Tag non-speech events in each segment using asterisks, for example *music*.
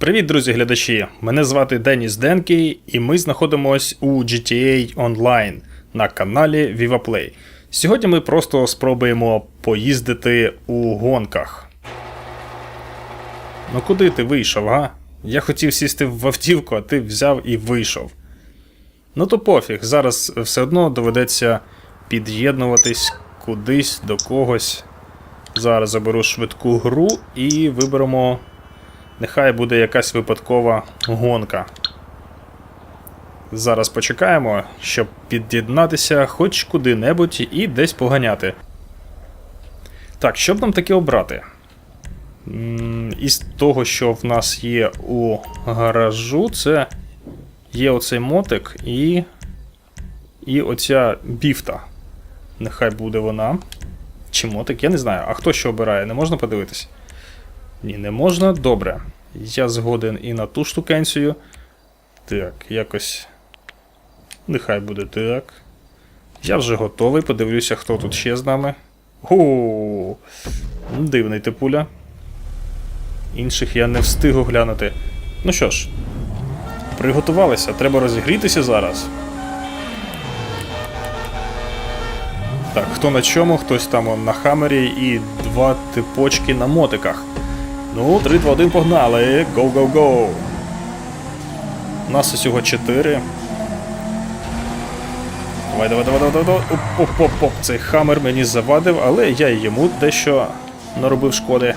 Привіт, друзі глядачі! Мене звати Деніс Денкій, і ми знаходимось у GTA Online на каналі VivaPlay. Сьогодні ми просто спробуємо поїздити у гонках. Ну куди ти вийшов, га? Я хотів сісти в автівку, а ти взяв і вийшов. Ну то пофіг, зараз все одно доведеться під'єднуватись кудись до когось. Зараз заберу швидку гру і виберемо. Нехай буде якась випадкова гонка. Зараз почекаємо, щоб під'єднатися хоч куди-небудь і десь поганяти. Так, що б нам таке обрати? Із того, що в нас є у гаражу, це є оцей мотик і. І оця біфта. Нехай буде вона. Чи мотик, я не знаю. А хто що обирає, не можна подивитись? Ні, не можна. Добре. Я згоден і на ту штукенцію. Так, якось. Нехай буде так. Я вже готовий, подивлюся, хто тут ще з нами. О, дивний типуля. Інших я не встигу глянути. Ну що ж, приготувалися, треба розігрітися зараз. Так, хто на чому, хтось там на хамері і два типочки на мотиках. Ну, 3, 2, 1, погнали. Go. У нас усього 4. Давай, давай, давай, давай, давай. давай. Оп, оп, оп, оп. Цей хамер мені завадив, але я йому дещо наробив шкоди.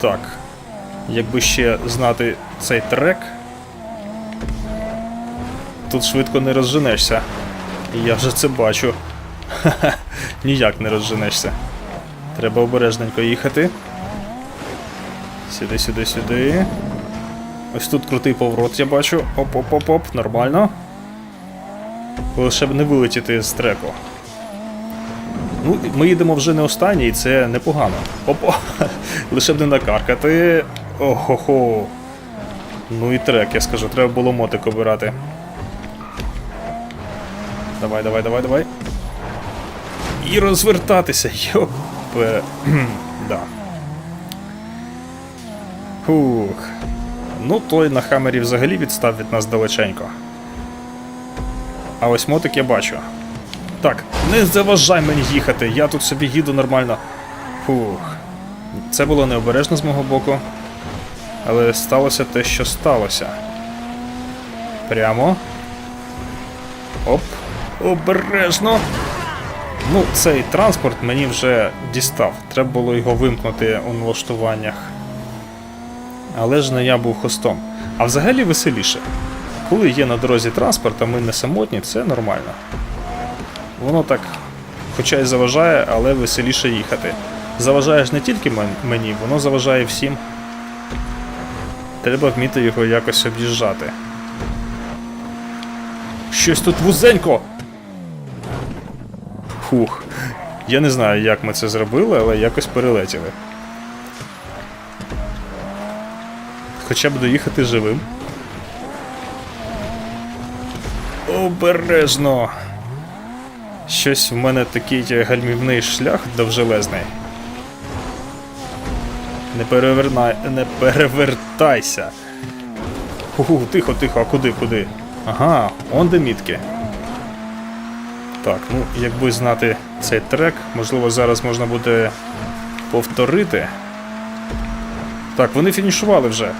Так. Якби ще знати цей трек. Тут швидко не розженешся. Я вже це бачу. *laughs* Ха-ха, ніяк не розженешся. Треба обережненько їхати. Сюди, сюди, сюди. Ось тут крутий поворот, я бачу. Оп-оп-оп-оп, нормально. Лише б не вилетіти з треку. Ну, ми їдемо вже не останній, і це непогано. Опа! *laughs* Лише б не накаркати. Охо-хо. Ну і трек, я скажу, треба було мотик обирати. Давай, давай, давай, давай. І розвертатися, йопе. *clears throat* да. Фух. Ну, той на хамері взагалі відстав від нас далеченько. А ось мотик я бачу. Так, не заважай мені їхати, я тут собі їду нормально. Фух. Це було необережно з мого боку. Але сталося те, що сталося. Прямо. Оп. Обережно. Ну, цей транспорт мені вже дістав. Треба було його вимкнути у налаштуваннях. Але ж не я був хостом. А взагалі веселіше. Коли є на дорозі транспорт, а ми не самотні, це нормально. Воно так, хоча й заважає, але веселіше їхати. Заважає ж не тільки мені, воно заважає всім. Треба вміти його якось об'їжджати. Щось тут вузенько! Фух. Я не знаю, як ми це зробили, але якось перелетіли. Хоча б доїхати живим. Обережно. Щось в мене такий гальмівний шлях довжелезний. Не перевернай. Не перевертайся. Фу, тихо, тихо, а куди, куди? Ага, он де мітки. Так, ну якби знати цей трек, можливо, зараз можна буде повторити. Так, вони фінішували вже.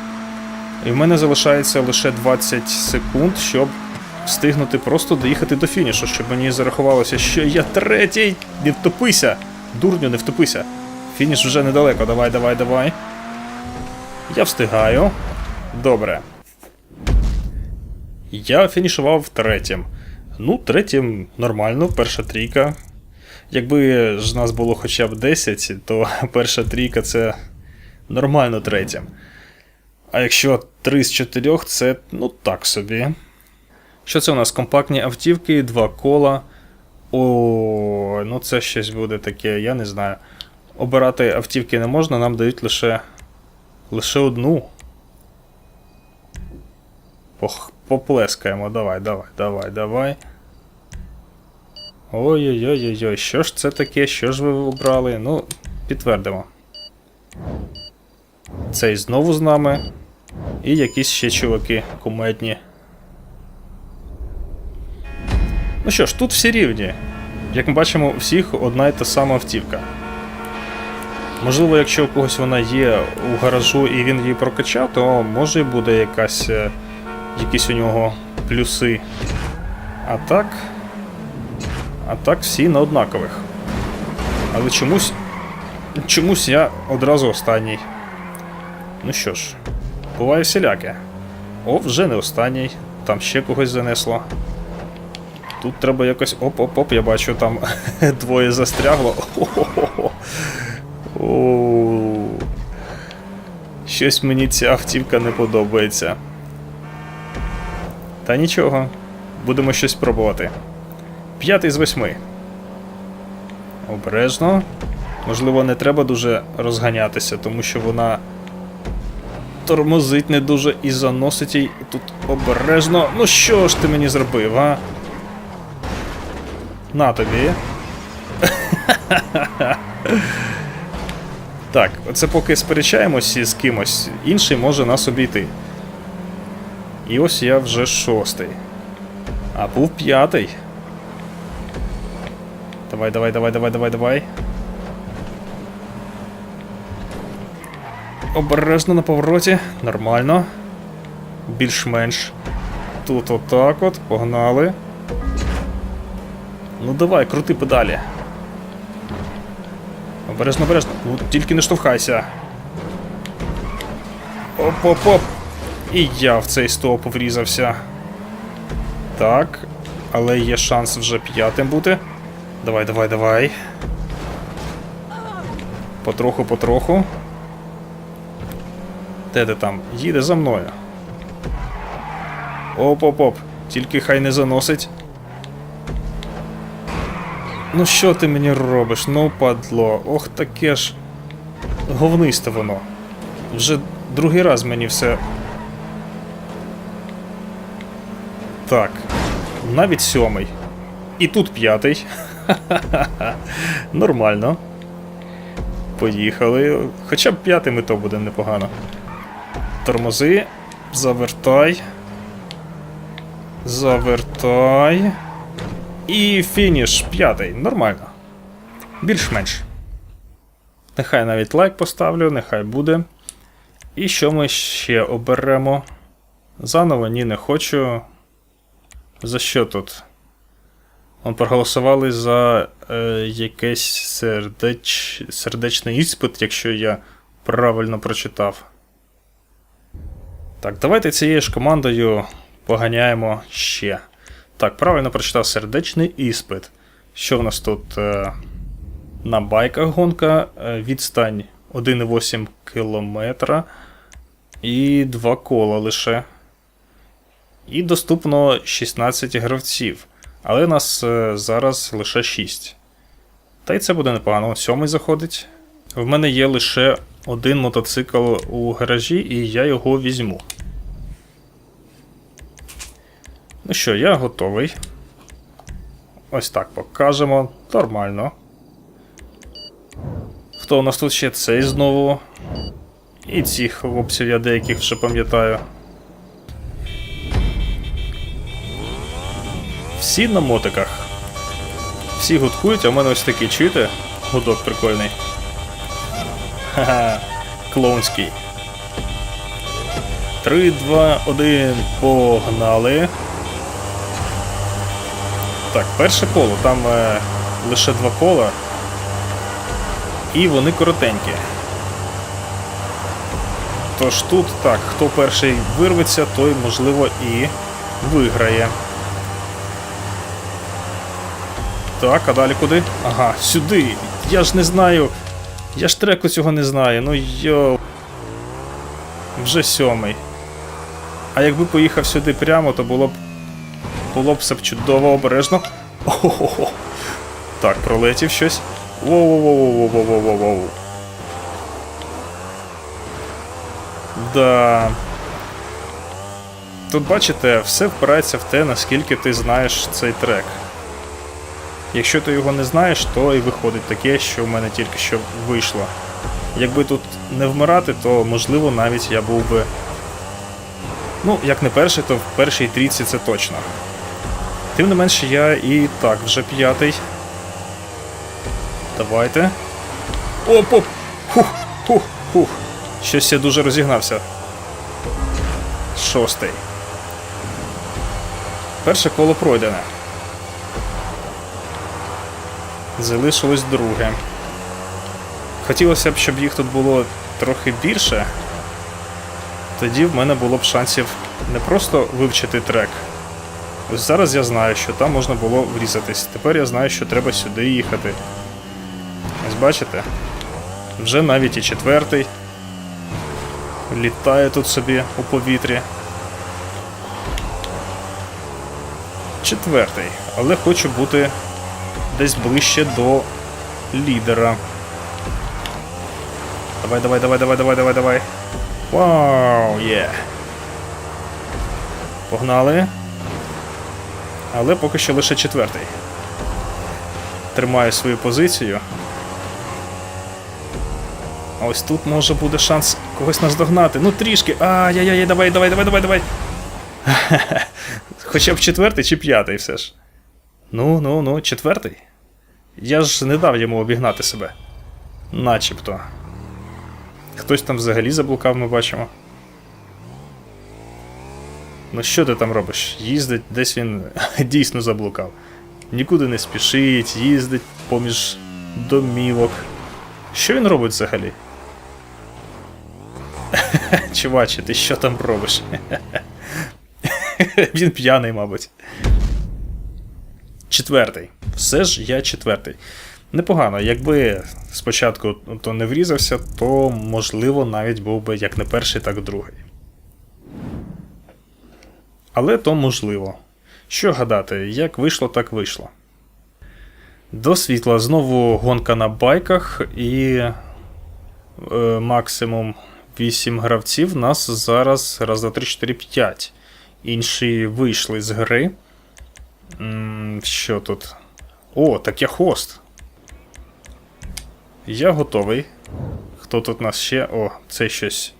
І в мене залишається лише 20 секунд, щоб встигнути просто доїхати до фінішу, щоб мені зарахувалося, що я третій. Не втопися! Дурню, не втопися. Фініш вже недалеко. Давай, давай, давай. Я встигаю. Добре. Я фінішував третім. Ну, третім нормально, перша трійка. Якби ж нас було хоча б 10, то *laughs* перша трійка це нормально третім. А якщо 3 з 4, це ну так собі. Що це у нас? Компактні автівки, два кола. О, ну це щось буде таке, я не знаю. Обирати автівки не можна, нам дають лише. лише одну. Пох, поплескаємо, давай, давай, давай, давай. Ой-ой-ой-ой, що ж це таке? Що ж ви обрали? Ну, підтвердимо. Цей знову з нами. І якісь ще чуваки кумедні. Ну що ж, тут всі рівні. Як ми бачимо, у всіх одна і та сама автівка. Можливо, якщо у когось вона є у гаражу і він її прокачав, то може буде якась, е, якісь у нього плюси. А так. А так всі на однакових. Але чомусь. Чомусь я одразу останній. Ну що ж, буває всіляке. О, вже не останній. Там ще когось занесло. Тут треба якось. Оп-оп-оп, я бачу, там *laughs* двоє застрягло. О-хо-хо-хо. О, Щось мені ця автівка не подобається. Та нічого, будемо щось пробувати. П'ятий з восьми. Обережно. Можливо, не треба дуже розганятися, тому що вона тормозить не дуже і заносить їй тут обережно. Ну що ж ти мені зробив, а? На тобі. *laughs* Так, оце поки сперечаємося з кимось, інший може нас обійти. І ось я вже шостий. А був п'ятий. Давай, давай, давай, давай, давай, давай. Обережно на повороті. Нормально. Більш-менш. Тут отак от, погнали. Ну давай, крути педалі. Обережно, обережно. Ну, тільки не штовхайся. Оп-оп-оп. І я в цей стовп врізався. Так. Але є шанс вже п'ятим бути. Давай, давай, давай. Потроху, потроху. Де ти там? Їде за мною. Оп-оп-оп. Тільки хай не заносить. Ну що ти мені робиш? Ну падло. Ох таке ж. Говнисте воно. Вже другий раз мені все. Так. Навіть сьомий. І тут п'ятий. *laughs* Нормально. Поїхали. Хоча б п'ятим і то буде непогано. Тормози. Завертай. Завертай. І фініш п'ятий. Нормально. Більш-менш. Нехай навіть лайк поставлю, нехай буде. І що ми ще оберемо? Заново ні, не хочу. За що тут? Он проголосували за е, якийсь сердеч... сердечний іспит, якщо я правильно прочитав. Так, давайте цією ж командою поганяємо ще. Так, правильно прочитав сердечний іспит. Що в нас тут? Е, на байках гонка, е, відстань 1,8 км і 2 кола лише. І доступно 16 гравців. Але нас е, зараз лише 6. Та й це буде непогано. Сьомий заходить. В мене є лише один мотоцикл у гаражі, і я його візьму. Ну що, я готовий. Ось так покажемо. Нормально. Хто у нас тут ще цей знову? І цих хлопців я деяких вже пам'ятаю. Всі на мотиках. Всі гудкують, а в мене ось такий чуєте? Гудок прикольний. Ха-ха, *laughs* клоунський. 3, 2, 1, погнали. Так, перше коло, там е, лише два кола. І вони коротенькі. Тож тут так, хто перший вирветься, той, можливо, і виграє. Так, а далі куди? Ага, сюди. Я ж не знаю. Я ж треку цього не знаю. Ну йо. Вже сьомий. А якби поїхав сюди прямо, то було б. Було б все б чудово обережно. Ого. Так, пролетів щось. Воу-воу-воу-воу-воу-воу-воу. Да. Тут бачите, все впирається в те, наскільки ти знаєш цей трек. Якщо ти його не знаєш, то і виходить таке, що в мене тільки що вийшло. Якби тут не вмирати, то можливо навіть я був би. Ну, як не перший, то в першій трійці це точно. Тим не менше, я і так вже п'ятий. Давайте. Оп, оп! Хух, хух, хух. Щось я дуже розігнався. Шостий. Перше коло пройдене. Залишилось друге. Хотілося б, щоб їх тут було трохи більше. Тоді в мене було б шансів не просто вивчити трек. Ось зараз я знаю, що там можна було врізатись. Тепер я знаю, що треба сюди їхати. Ось бачите? Вже навіть і четвертий. Літає тут собі у повітрі. Четвертий. Але хочу бути десь ближче до лідера. Давай, давай, давай, давай, давай, давай, давай. Вау, є. Погнали. Але поки що лише четвертий. Тримаю свою позицію. Ось тут може буде шанс когось наздогнати. Ну трішки. Ай-яй-яй, давай, давай, давай, давай, давай. *laughs* Хоча б четвертий чи п'ятий все ж. Ну, ну, ну, четвертий. Я ж не дав йому обігнати себе. Начебто. Хтось там взагалі заблукав, ми бачимо. Ну що ти там робиш? Їздить, десь він *laughs* дійсно заблукав. Нікуди не спішить, їздить поміж домівок. Що він робить взагалі? *laughs* Чуваче, ти що там робиш? *laughs* Він п'яний, мабуть. Четвертий. Все ж я четвертий. Непогано, якби спочатку то не врізався, то можливо навіть був би як не перший, так і другий. Але то можливо. Що гадати, як вийшло, так вийшло. До світла знову гонка на байках і е, максимум 8 гравців. Нас зараз раз, два, три, 4, 5. Інші вийшли з гри. Що тут? О, так я хост. Я готовий. Хто тут нас ще? О, це щось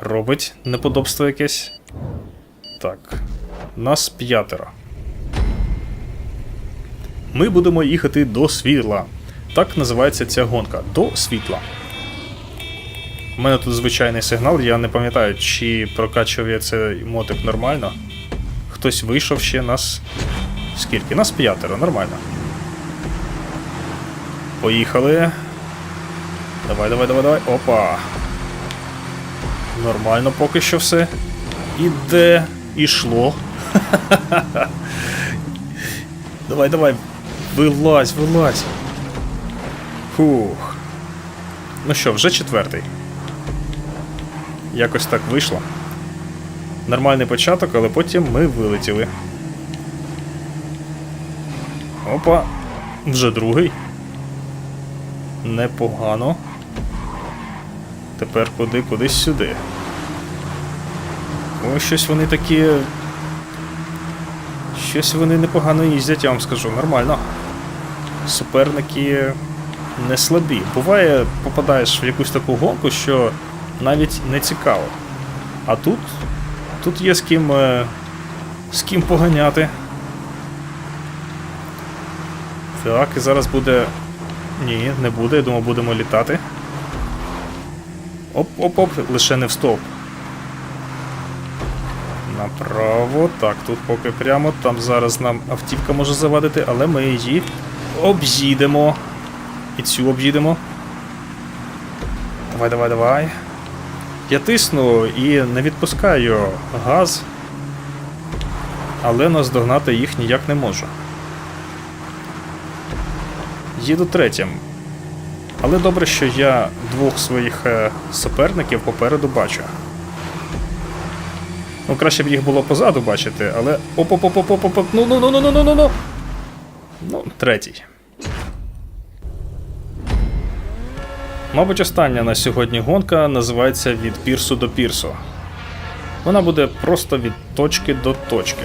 робить неподобство якесь. Так. Нас п'ятеро. Ми будемо їхати до світла. Так називається ця гонка. До світла. У мене тут звичайний сигнал, я не пам'ятаю, чи прокачував я цей мотик нормально. Хтось вийшов ще нас. Скільки? Нас п'ятеро, нормально. Поїхали. Давай, давай, давай, давай. Опа. Нормально поки що все. Іде. Ішло. *laughs* давай, давай. Вилазь, вилазь. Фух. Ну що, вже четвертий. Якось так вийшло. Нормальний початок, але потім ми вилетіли. Опа. Вже другий. Непогано. Тепер куди, кудись сюди. Ось щось вони такі. Щось вони непогано їздять, я вам скажу, нормально. Суперники не слабі. Буває, попадаєш в якусь таку гонку, що навіть не цікаво. А тут. Тут є з ким. е, з ким поганяти. Так, і зараз буде. Ні, не буде, я думав, будемо літати. Оп-оп-оп, лише не в стовп. Направо. Так, тут поки прямо. Там зараз нам автівка може завадити, але ми її об'їдемо. І цю об'їдемо. Давай, давай, давай. Я тисну і не відпускаю газ, але наздогнати їх ніяк не можу. Їду третім. Але добре, що я двох своїх е, суперників попереду бачу. Ну, краще б їх було позаду бачити, але. Оп-оп-оп-оп-оп-оп. Ну ну ну ну ну ну ну ну. Ну, третій. Мабуть, остання на сьогодні гонка називається від пірсу до пірсу. Вона буде просто від точки до точки.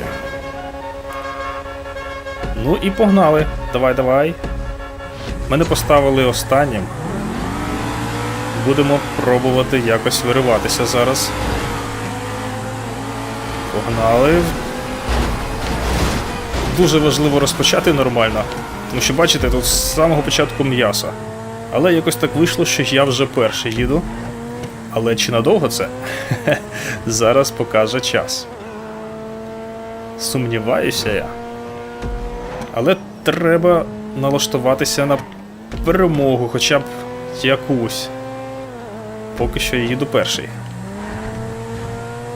Ну і погнали. Давай, давай. Мене поставили останнім. будемо пробувати якось вириватися зараз. Погнали. Дуже важливо розпочати нормально. Тому що, бачите, тут з самого початку м'ясо. Але якось так вийшло, що я вже перший їду. Але чи надовго це? *laughs* Зараз покаже час. Сумніваюся я. Але треба налаштуватися на перемогу, хоча б якусь. Поки що я їду перший.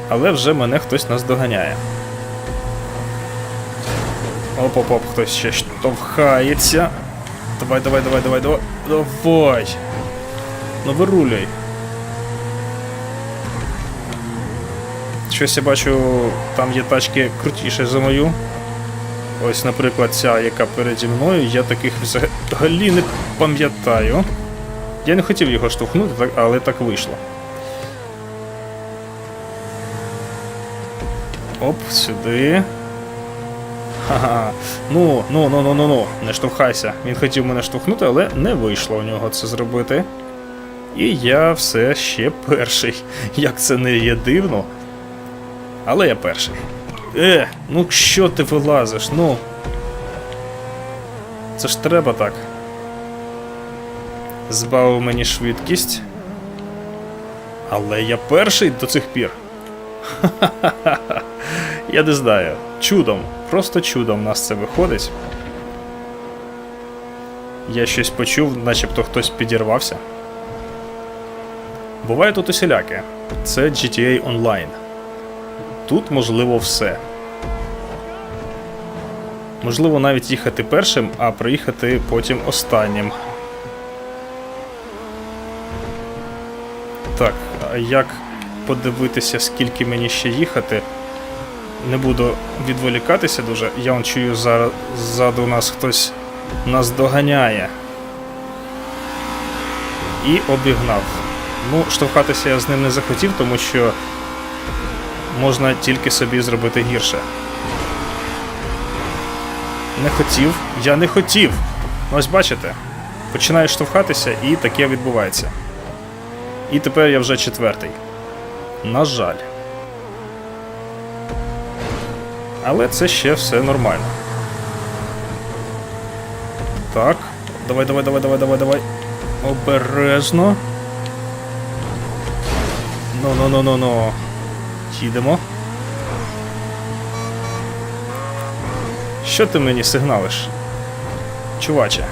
Але вже мене хтось наздоганяє. Оп-оп-оп, хтось ще штовхається. Давай, давай, давай, давай, давай. Давай. Ну вирулюй. Щось я бачу, там є тачки крутіші за мою. Ось, наприклад, ця, яка переді мною, я таких взагалі не пам'ятаю. Я не хотів його штовхнути, але так вийшло. Оп, сюди. Ха-ха. Ну, ну, ну, ну, ну, ну, не штовхайся. Він хотів мене штовхнути, але не вийшло у нього це зробити. І я все ще перший. Як це не є дивно. Але я перший. Е, ну що ти вилазиш? Ну. Це ж треба так. Збавив мені швидкість. Але я перший до цих пір. Ха-ха-ха. *laughs* Я не знаю. Чудом. Просто чудом в нас це виходить. Я щось почув, начебто хтось підірвався. Буває тут усіляке. Це GTA Online. Тут можливо все. Можливо навіть їхати першим, а приїхати потім останнім. Так, як подивитися, скільки мені ще їхати? Не буду відволікатися дуже. Я он чую зараз ззаду нас хтось нас доганяє. І обігнав. Ну, штовхатися я з ним не захотів, тому що можна тільки собі зробити гірше. Не хотів, я не хотів. Ось бачите, починаєш штовхатися і таке відбувається. І тепер я вже четвертий. На жаль. Але це ще все нормально. Так. Давай, давай, давай, давай, давай, давай. Обережно. Ну, ну, ну, ну, ну. Їдемо. Що ти мені сигналиш? Чуваче.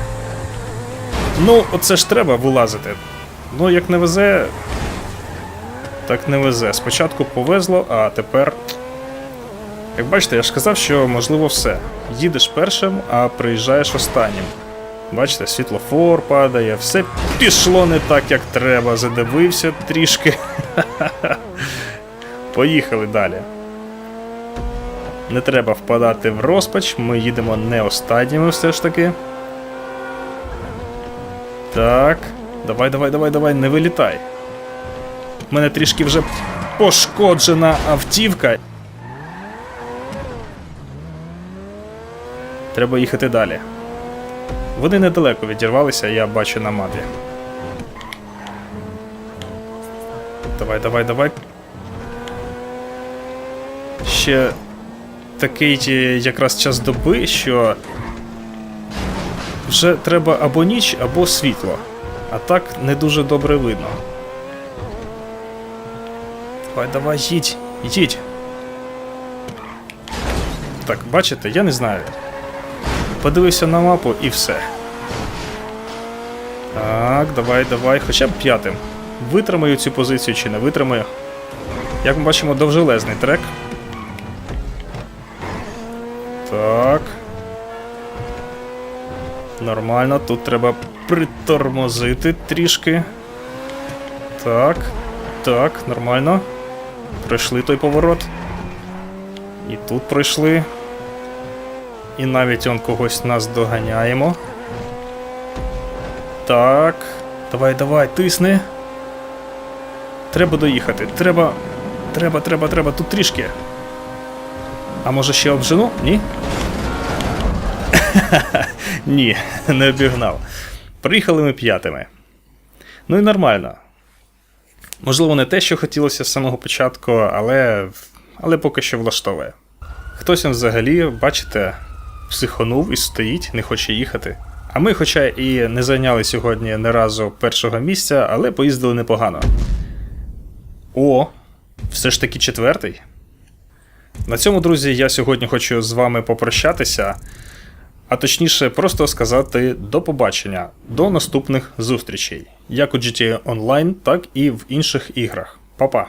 Ну, оце ж треба вилазити. Ну, як не везе. Так не везе. Спочатку повезло, а тепер. Як бачите, я ж казав, що можливо все. Їдеш першим, а приїжджаєш останнім. Бачите, світлофор падає, все пішло не так, як треба. Задивився трішки. *laughs* Поїхали далі. Не треба впадати в розпач, ми їдемо не останніми все ж таки. Так. Давай, давай, давай, давай, не вилітай. У мене трішки вже пошкоджена автівка. Треба їхати далі. Вони недалеко відірвалися, я бачу на мапі. Давай, давай, давай. Ще такий е, якраз час доби, що вже треба або ніч, або світло. А так не дуже добре видно. Давай, давай, їдь, їдь. Так, бачите, я не знаю. Подивився на мапу і все. Так, давай, давай, хоча б п'ятим. Витримаю цю позицію чи не витримаю. Як ми бачимо, довжелезний трек. Так. Нормально, тут треба притормозити трішки. Так. Так, нормально. Пройшли той поворот. І тут пройшли. І навіть он когось нас доганяємо. Так. Давай, давай, тисни. Треба доїхати. Треба. Треба, треба, треба. Тут трішки. А може ще обжену? Ні? Ні, не обігнав. Приїхали ми п'ятими. Ну і нормально. Можливо, не те, що хотілося з самого початку, але, але поки що влаштовує. Хтось він взагалі, бачите, психонув і стоїть, не хоче їхати. А ми, хоча і не зайняли сьогодні не разу першого місця, але поїздили непогано. О, все ж таки четвертий. На цьому, друзі, я сьогодні хочу з вами попрощатися, а точніше, просто сказати до побачення, до наступних зустрічей, як у GTA Online, так і в інших іграх. Па-па!